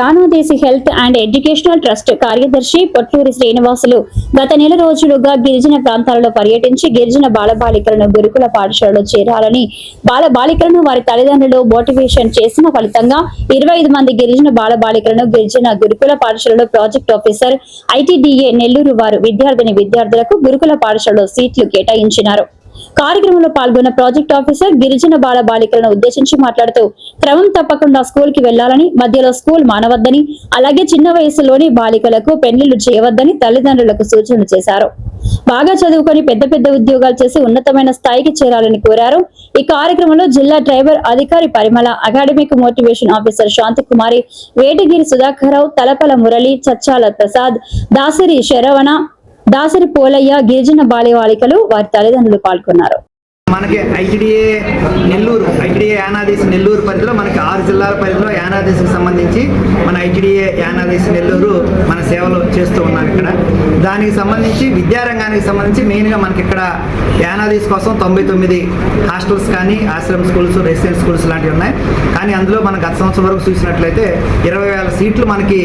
యానాదేశి health and educational trust కార్యదర్శి పొట్లూరి శ్రీనివాసులు గత నెల రోజులుగా గిరిజన ప్రాంతాలలో పర్యటించి గిరిజన బాలబాలికలను గురుకుల పాఠశాలలో చేరాలని బాలబాలికలను వారి తల్లిదండ్రులు మోటివేషన్ చేసిన ఫలితంగా ఇరవై ఐదు మంది గిరిజన బాలబాలికలను గిరిజన గురుకుల పాఠశాలలో ప్రాజెక్ట్ ఆఫీసర్ ఐటీడీఏ నెల్లూరు వారు విద్యార్థిని విద్యార్థులకు గురుకుల పాఠశాలలో సీట్లు కేటాయించినారు. కార్యక్రమంలో పాల్గొన్న ప్రాజెక్ట్ ఆఫీసర్ గిరిజన బాల బాలికలను ఉద్దేశించి మాట్లాడుతూ క్రమం తప్పకుండా స్కూల్కి వెళ్ళాలని మధ్యలో స్కూల్ మానవద్దని అలాగే చిన్న వయసులోని బాలికలకు పెళ్ళిళ్ళు చేయవద్దని తల్లిదండ్రులకు సూచనలు చేశారు. బాగా చదువుకొని పెద్ద పెద్ద ఉద్యోగాలు చేసి ఉన్నతమైన స్థాయికి చేరాలని కోరారు. ఈ కార్యక్రమంలో జిల్లా డ్రైవర్ అధికారి Parimala academic motivation officer Shanti Kumari Vetagiri Sudhakar Rao Talapala Murali Chachala Prasad Dasiri Sharavana Dasari Polayya గిరిజన బాల్యబాలికలు వారి తల్లిదండ్రులు పాల్గొన్నారు. మనకి ఐటీడీఏ నెల్లూరు ఐటీడీఏ యానాదేశ్ నెల్లూరు పరిధిలో మనకి ఆరు జిల్లాల పరిధిలో యానాదేశ్కి సంబంధించి మన ఐటీడీఏ యానాదేశ్ నెల్లూరు మన సేవలు చేస్తూ ఉన్నారు ఇక్కడ. దానికి సంబంధించి విద్యారంగానికి సంబంధించి మెయిన్గా మనకి ఇక్కడ యానాదీస్ కోసం తొంభై తొమ్మిది హాస్టల్స్ కానీ ఆశ్రమ్ స్కూల్స్ రెసిడెంట్ స్కూల్స్ లాంటివి ఉన్నాయి. కానీ అందులో మనం గత సంవత్సరం వరకు చూసినట్లయితే ఇరవై వేల సీట్లు మనకి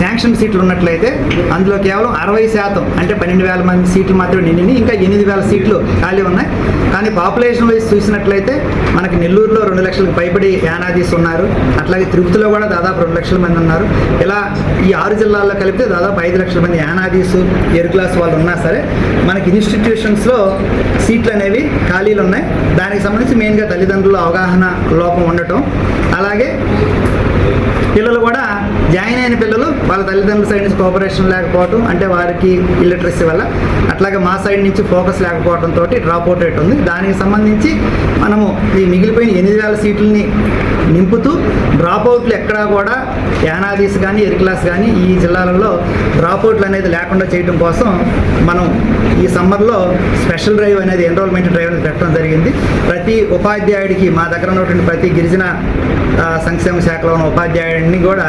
శాంక్షన్ సీట్లు ఉన్నట్లయితే అందులో కేవలం అరవై శాతం అంటే పన్నెండు వేల మంది సీట్లు మాత్రమే నిండి ఇంకా ఎనిమిది వేల సీట్లు ఖాళీ ఉన్నాయి. కానీ పాపులేషన్ వైజ్ చూసినట్లయితే మనకి నెల్లూరులో రెండు లక్షలకు పైబడి యానాదీస్ ఉన్నారు. అట్లాగే తిరుపతిలో కూడా దాదాపు రెండు లక్షల మంది ఉన్నారు. ఇలా ఈ ఆరు జిల్లాల్లో కలిపితే దాదాపు ఐదు లక్షల మంది యానాదీసు ఎయిర్ క్లాస్ వాళ్ళు ఉన్నా సరే మనకి ఇన్స్టిట్యూషన్స్లో సీట్లు అనేవి ఖాళీలు ఉన్నాయి. దానికి సంబంధించి మెయిన్గా తల్లిదండ్రుల అవగాహన లోపం ఉండటం. అలాగే పిల్లలు కూడా జాయిన్ అయిన పిల్లలు వాళ్ళ తల్లిదండ్రుల సైడ్ నుంచి కోఆపరేషన్ లేకపోవడం అంటే వారికి ఇల్లిటరసీ వల్ల అట్లాగే మా సైడ్ నుంచి ఫోకస్ లేకపోవడంతో తోటి డ్రాప్ అవుట్ రేట్ ఉంది. దానికి సంబంధించి మనము ఈ మిగిలిపోయిన ఎనిమిది వేల సీట్లని నింపుతూ డ్రాప్ అవుట్లు ఎక్కడా కూడా యానాదీస్ కానీ ఎరిక్లాస్ కానీ ఈ జిల్లాలలో డ్రాప్ అవుట్లు అనేది లేకుండా చేయడం కోసం మనం ఈ సమ్మర్లో స్పెషల్ డ్రైవ్ అనేది ఎన్రోల్మెంట్ డ్రైవ్ అనేది పెట్టడం జరిగింది. ప్రతి ఉపాధ్యాయుడికి మా దగ్గర ఉన్నటువంటి ప్రతి గిరిజన సంక్షేమ శాఖలో ఉన్న ఉపాధ్యాయుడిని కూడా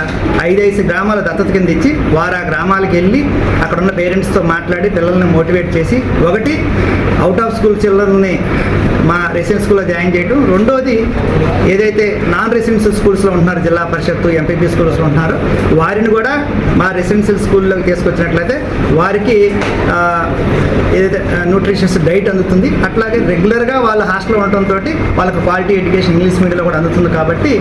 ఐదైదు గ్రామాల దత్తత కింద ఇచ్చి వారు ఆ గ్రామాలకు వెళ్ళి అక్కడ ఉన్న పేరెంట్స్తో మాట్లాడి పిల్లల్ని మోటివేట్ చేసి ఒకటి అవుట్ ఆఫ్ స్కూల్ చిల్డ్రన్ని మా రెసిడెన్స్ స్కూల్లో జాయిన్ చేయడం రెండోది ఏదైతే నాన్ రెసిడెన్షియల్ స్కూల్స్లో ఉంటున్నారు జిల్లా పరిషత్ ఎంపీపీ స్కూల్స్లో ఉంటున్నారు వారిని కూడా మా రెసిడెన్షియల్ స్కూల్లోకి తీసుకొచ్చినట్లయితే వారికి ఏదైతే న్యూట్రిషన్స్ డైట్ అందుతుంది. అట్లాగే రెగ్యులర్గా వాళ్ళ హాస్టల్లో ఉండటంతో వాళ్ళకి క్వాలిటీ ఎడ్యుకేషన్ ఇంగ్లీష్ మీడియంలో కూడా అందుతుంది కాబట్టి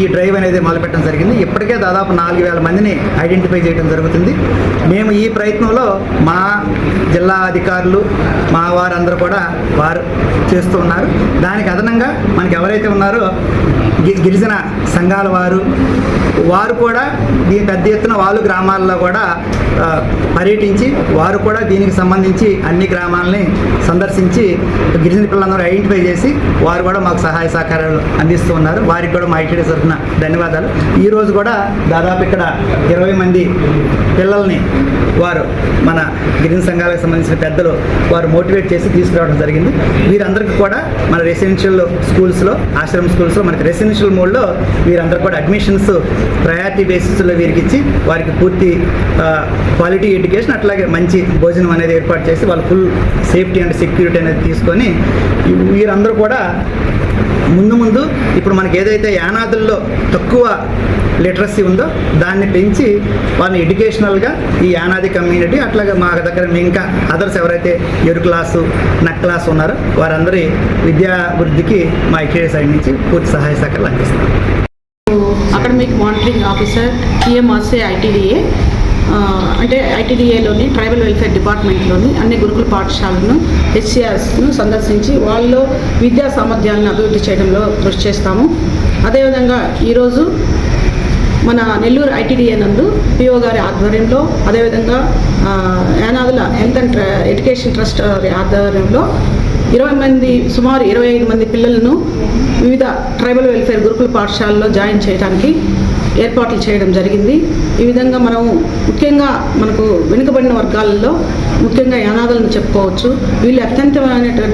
ఈ డ్రైవ్ అనేది మొదలుపెట్టడం జరిగింది. ఇప్పటికే దాదాపు నాలుగు వేల మందిని ఐడెంటిఫై చేయడం జరుగుతుంది. మేము ఈ ప్రయత్నంలో మా జిల్లా అధికారులు మా వారందరూ కూడా వారు చేస్తూ ఉన్నారు. దానికి అదనంగా మనకి ఎవరైతే ఉన్నారో గిరిజన సంఘాల వారు వారు కూడా దీని పెద్ద ఎత్తున వాళ్ళు గ్రామాల్లో కూడా పర్యటించి వారు కూడా దీనికి సంబంధించి అన్ని గ్రామాలని సందర్శించి గిరిజన పిల్లలందరూ ఐడెంటిఫై చేసి వారు కూడా మాకు సహాయ సహకారాలు అందిస్తూ ఉన్నారు. వారికి కూడా మా ఐటీడీ తరఫున ధన్యవాదాలు. ఈరోజు కూడా దాదాపు ఇక్కడ ఇరవై మంది పిల్లల్ని వారు మన గిరిజన సంఘాలకు సంబంధించిన పెద్దలు వారు మోటివేట్ చేసి తీసుకురావడం జరిగింది. వీరందరికీ కూడా మన రెసిడెన్షియల్ స్కూల్స్లో ఆశ్రమ స్కూల్స్లో మనకి రెసిడెన్షియల్ మోడ్లో వీరందరూ కూడా అడ్మిషన్స్ ప్రయారిటీ బేసిస్లో వీరికి ఇచ్చి వారికి పూర్తి క్వాలిటీ ఎడ్యుకేషన్ అట్లాగే మంచి భోజనం అనేది ఏర్పాటు చేసి వాళ్ళు ఫుల్ సేఫ్టీ అండ్ సెక్యూరిటీ అనేది తీసుకొని వీరందరూ కూడా ముందు ముందు ఇప్పుడు మనకి ఏదైతే యానాదుల్లో తక్కువ లిటరసీ ఉందో దాన్ని పెంచి వాళ్ళని ఎడ్యుకేషనల్గా ఈ యానాది కమ్యూనిటీ అట్లాగే మా దగ్గర ఇంకా అదర్స్ ఎవరైతే ఎరు క్లాసు నక్ క్లాస్ ఉన్నారో వారందరి విద్యాభివృద్ధికి మా ఐటీఐ సైడ్ నుంచి పూర్తి సహాయ సహకారాలు అందిస్తాం academic monitoring officer TMRC ITDA. అంటే ఐటీడీఏలోని ట్రైబల్ వెల్ఫేర్ డిపార్ట్మెంట్లోని అన్ని గురుకుల పాఠశాలను హెచ్సిఆర్స్ను సందర్శించి వాళ్ళలో విద్యా సామర్థ్యాలను అభివృద్ధి చేయడంలో కృషి చేస్తాము. అదేవిధంగా ఈరోజు మన నెల్లూరు ఐటీడీఏ నందు పిఓ గారి ఆధ్వర్యంలో అదేవిధంగా యానాదుల హెల్త్ అండ్ ట్ర- ఎడ్యుకేషన్ ట్రస్ట్ ఆధ్వర్యంలో ఇరవై మంది సుమారు ఇరవై ఐదు మంది పిల్లలను వివిధ ట్రైబల్ వెల్ఫేర్ గురుకుల పాఠశాలలో జాయిన్ చేయడానికి ఏర్పాట్లు చేయడం జరిగింది. ఈ విధంగా మనం ముఖ్యంగా మనకు వెనుకబడిన వర్గాలలో ముఖ్యంగా యానాదులను చెప్పుకోవచ్చు. వీళ్ళు అత్యంతమైన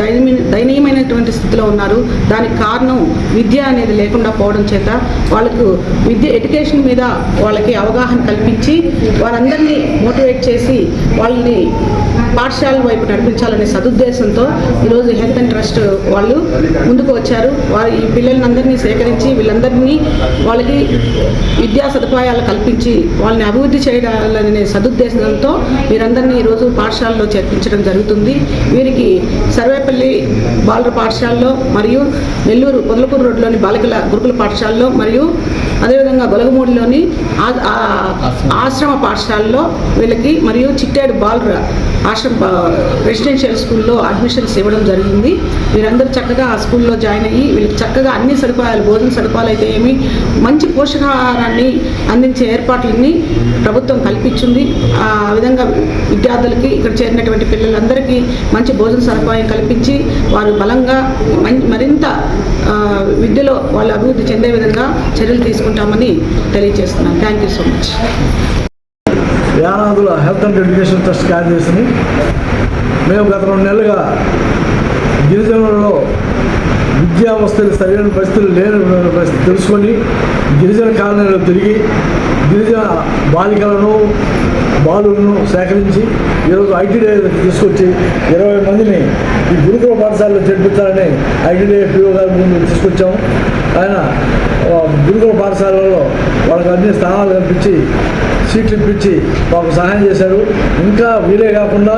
దయనీయమైనటువంటి స్థితిలో ఉన్నారు. దానికి కారణం విద్య అనేది లేకుండా పోవడం చేత వాళ్ళకు విద్య ఎడ్యుకేషన్ మీద వాళ్ళకి అవగాహన కల్పించి వారందరినీ మోటివేట్ చేసి వాళ్ళని పాఠశాల వైపు నడిపించాలనే సదుద్దేశంతో ఈరోజు హెల్త్ అండ్ ట్రస్ట్ వాళ్ళు ముందుకు వచ్చారు. వారు ఈ పిల్లలందరినీ సేకరించి వీళ్ళందరినీ వాళ్ళకి విద్యా సదుపాయాలు కల్పించి వాళ్ళని అభివృద్ధి చేయాలనే సదుద్దేశంతో వీరందరినీ ఈరోజు పాఠశాలలో చేర్పించడం జరుగుతుంది. వీరికి సర్వేపల్లి బాలుర పాఠశాలలో మరియు నెల్లూరు పొదలకూరు రోడ్లోని బాలికల గురుకుల పాఠశాలలో మరియు అదేవిధంగా గొలగమూడిలోని ఆ- ఆశ్రమ పాఠశాలలో వీళ్ళకి మరియు చిట్టాడు బాలుర ఆశ్రమ రెసిడెన్షియల్ స్కూల్లో అడ్మిషన్స్ ఇవ్వడం జరిగింది. వీరందరూ చక్కగా ఆ స్కూల్లో జాయిన్ అయ్యి వీళ్ళకి చక్కగా అన్ని సదుపాయాలు భోజన సదుపాయాలు అయితే ఏమి మంచి పోషకాహారాన్ని అందించే ఏర్పాట్లన్నీ ప్రభుత్వం కల్పించింది. ఆ విధంగా విద్యార్థులకి ఇక్కడ చేరినటువంటి పిల్లలందరికీ మంచి భోజన సదుపాయం కల్పించి వారు బలంగా మరింత విద్యలో వాళ్ళు అభివృద్ధి చెందే విధంగా చర్యలు తీసుకుంటామని తెలియజేస్తున్నాను. థ్యాంక్ యూ సో మచ్ యానాదుల హెల్త్ అండ్ ఎడ్యుకేషన్ ట్రస్ట్ కార్యదర్శిని మేము గత రెండు నెలలుగా గిరిజనులలో విద్యా సరైన పరిస్థితులు లేని పరిస్థితి తెలుసుకొని గిరిజన కాలనీలో తిరిగి గిరిజన బాలికలను బాలులను సేకరించి ఈరోజు ఐటీడీ తీసుకొచ్చి ఇరవై మందిని ఈ గురుకుల పాఠశాలలో చేర్పించాలని ఐటీడీ పిఓ గారి ముందు తీసుకొచ్చాము ఆయన గురుకుల పాఠశాలలో వాళ్ళకి అన్ని స్థానాలు కల్పించి సీట్లు ఇప్పించి మాకు సహాయం చేశారు. ఇంకా వీరే కాకుండా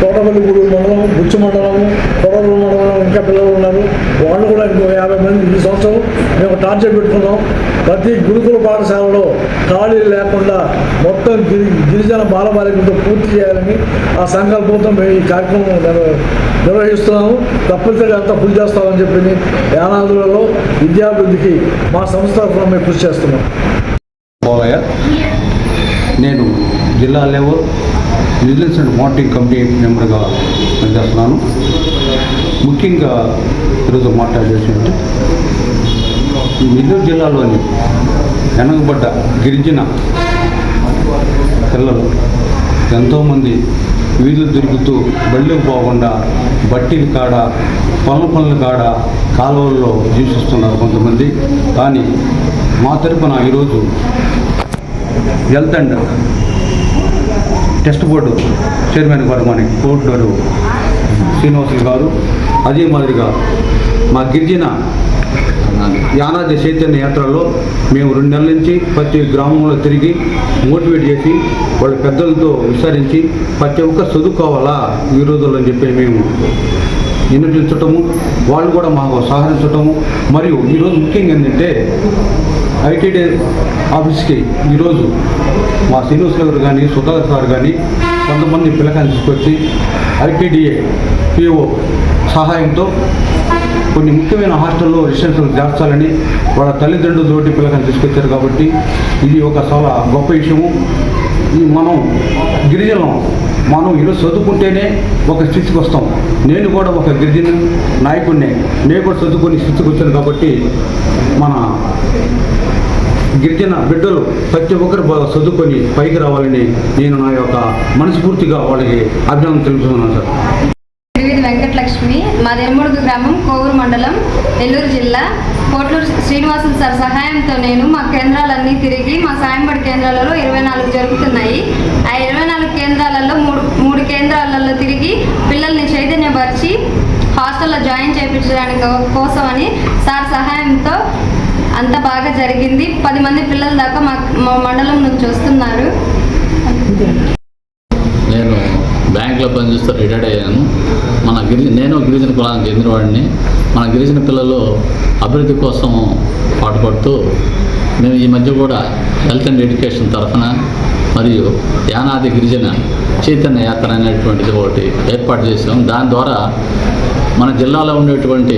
తోటపల్లిగూడు మండలం బుచ్చు మండలం కొడవలూరు మండలం ఇంకా పిల్లలు ఉన్నారు. వాళ్ళు కూడా ఇంకో యాభై మంది ఈ సంవత్సరం మేము టార్గెట్ పెట్టుకున్నాం. ప్రతి గురుకుల పాఠశాలలో ఖాళీలు లేకుండా మొత్తం గిరి గిరిజన బాలబాలికలతో పూర్తి చేయాలని ఆ సంకల్పంతో మేము ఈ కార్యక్రమం నిర్వహిస్తున్నాము. తప్పనిసరిగా అంతా పూజ చేస్తామని చెప్పి యానాదులలో విద్యాభివృద్ధికి మా సంస్థ మేము కృషి చేస్తున్నాం. నేను జిల్లా level vigilance and monitoring committee మెంబర్గా పనిచేస్తున్నాను. ముఖ్యంగా ఈరోజు మాట్లాడేసి ఈ నెల్లూరు జిల్లాలోని వెనకబడ్డ గిరిజన పిల్లలు ఎంతోమంది వీధులు తిరుగుతూ బళ్ళకు పోకుండా బట్టీలు కాడ పనుల పనుల కాడ కాలువల్లో జీవిస్తున్నారు కొంతమంది. కానీ మా తరపున ఈరోజు health and test board chairman గారు మన కోర్టు గారు శ్రీనివాసులు గారు అదే మాదిరిగా మా గిరిజన యానాద చైతన్య యాత్రలో మేము రెండు నెలల నుంచి ప్రతి గ్రామంలో తిరిగి మోటివేట్ చేసి వాళ్ళ పెద్దలతో విచారించి ప్రతి ఒక్క చదువుకోవాలా ఈ రోజుల్లో అని చెప్పి మేము వినిపించటము వాళ్ళు కూడా మాకు సహకరించటము. మరియు ఈరోజు ముఖ్యంగా ఏంటంటే ఐటీడీ ఆఫీస్కి ఈరోజు మా శ్రీనివాస్ గారు కానీ సుధాకర్ సార్ కానీ కొంతమంది పిల్లకాయలు తీసుకొచ్చి ఐటీడీఏ పిఓ సహాయంతో కొన్ని ముఖ్యమైన హాస్టల్లో రెసిడెన్షియల్ చేర్చాలని వాళ్ళ తల్లిదండ్రులతోటి పిల్లకాయలు తీసుకొచ్చారు కాబట్టి ఇది ఒక చాలా గొప్ప విషయము. మనం గిరిజనం మనం ఈరోజు చదువుకుంటేనే ఒక స్థితికి వస్తాం. నేను కూడా ఒక గిరిజన నాయకుడిని. నేను కూడా చదువుకొని స్థితికి వచ్చాను కాబట్టి మన గిరిజన బిడ్డలు ప్రతి ఒక్కరు బాగా చదువుకొని పైకి రావాలని నేను నా యొక్క మనస్ఫూర్తిగా వాళ్ళకి అభినందన తెలుపుతున్నాను సార్. వెంకటలక్ష్మి మా ఎరుమడుగు గ్రామం కోవూరు మండలం నెల్లూరు జిల్లా. కోట్లూరు శ్రీనివాసులు సార్ సహాయంతో నేను మా కేంద్రాలన్నీ తిరిగి మా సాయంబడి కేంద్రాలలో ఇరవై నాలుగు జరుగుతున్నాయి. ఆ ఇరవై నాలుగు కేంద్రాలలో మూడు మూడు కేంద్రాలలో తిరిగి పిల్లల్ని చైతన్యపరిచి హాస్టల్లో జాయిన్ చేయించడానికి కోసమని సార్ సహాయంతో అంత బాగా జరిగింది. పది మంది పిల్లల దాకా మా మా మండలం నుంచి వస్తున్నారు. బ్యాంకులో పనిచేస్తూ రిటైర్డ్ అయ్యాను. మన గిరిజన నేను గిరిజన కులానికి చెందినవాడిని మన గిరిజన పిల్లలు అభివృద్ధి కోసం పాటుపడుతూ మేము ఈ మధ్య కూడా హెల్త్ అండ్ ఎడ్యుకేషన్ తరఫున మరియు యానాది గిరిజన చైతన్య యాత్ర అనేటువంటిది ఒకటి ఏర్పాటు చేసాం దాని ద్వారా మన జిల్లాలో ఉండేటువంటి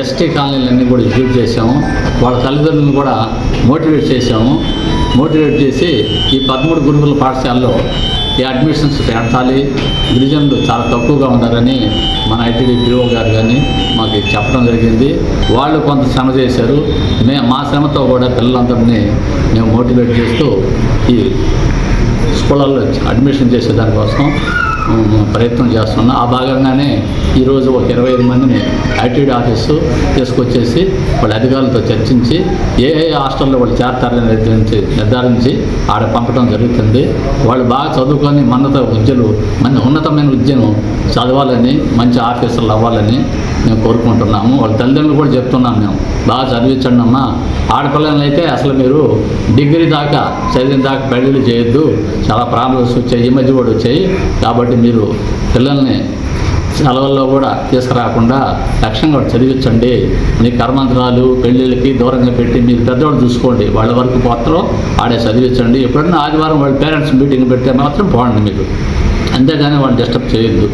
ఎస్టీ కాలనీలన్నీ కూడా విజిట్ చేసాము వాళ్ళ తల్లిదండ్రులను కూడా మోటివేట్ చేసాము మోటివేట్ చేసి ఈ పదమూడు గురుకుల పాఠశాలలో ఈ అడ్మిషన్స్ పెంచాలి గిరిజనులు చాలా తక్కువగా ఉన్నారని మన ఐటీడీ పిఓ గారు కానీ మాకు చెప్పడం జరిగింది. వాళ్ళు కొంత శ్రమ చేశారు. మే మా శ్రమతో కూడా పిల్లలందరినీ మేము మోటివేట్ చేస్తూ ఈ స్కూళ్ళల్లో అడ్మిషన్ చేసే దానికోసం ప్రయత్నం చేస్తున్నా. ఆ భాగంగానే ఈరోజు ఒక ఇరవై ఐదు మందిని ఐటీడీ ఆఫీసు తీసుకొచ్చేసి వాళ్ళ అధికారులతో చర్చించి ఏ ఏ హాస్టల్లో వాళ్ళు చేరతారని నిర్ధారించి నిర్ధారించి ఆడ పంపడం జరుగుతుంది. వాళ్ళు బాగా చదువుకొని మన్నత విద్యలు మంచి ఉన్నతమైన విద్యను చదవాలని మంచి ఆఫీసర్లు అవ్వాలని మేము కోరుకుంటున్నాము. వాళ్ళ తల్లిదండ్రులు కూడా చెప్తున్నాం మేము. బాగా చదివించండి అమ్మా. ఆడపిల్లలని అయితే అసలు మీరు డిగ్రీ దాకా చదివిన దాకా పెళ్ళిళ్ళు చేయొద్దు. చాలా ప్రాబ్లమ్స్ వచ్చాయి. ఈ మధ్య కూడా వచ్చాయి. కాబట్టి మీరు పిల్లల్ని సెలవుల్లో కూడా తీసుకురాకుండా లక్ష్యంగా చదివించండి. మీ కర్మంతరాలు పెళ్ళిళ్ళకి దూరంగా పెట్టి మీరు పెద్దవాళ్ళు చూసుకోండి. వాళ్ళ వరకు పోతలో ఆడే చదివించండి. ఎప్పుడన్నా ఆదివారం వాళ్ళ పేరెంట్స్ మీటింగ్ పెడితే మాత్రం పోండి మీరు అంతేగాని వాళ్ళు డిస్టర్బ్ చేయొద్దు.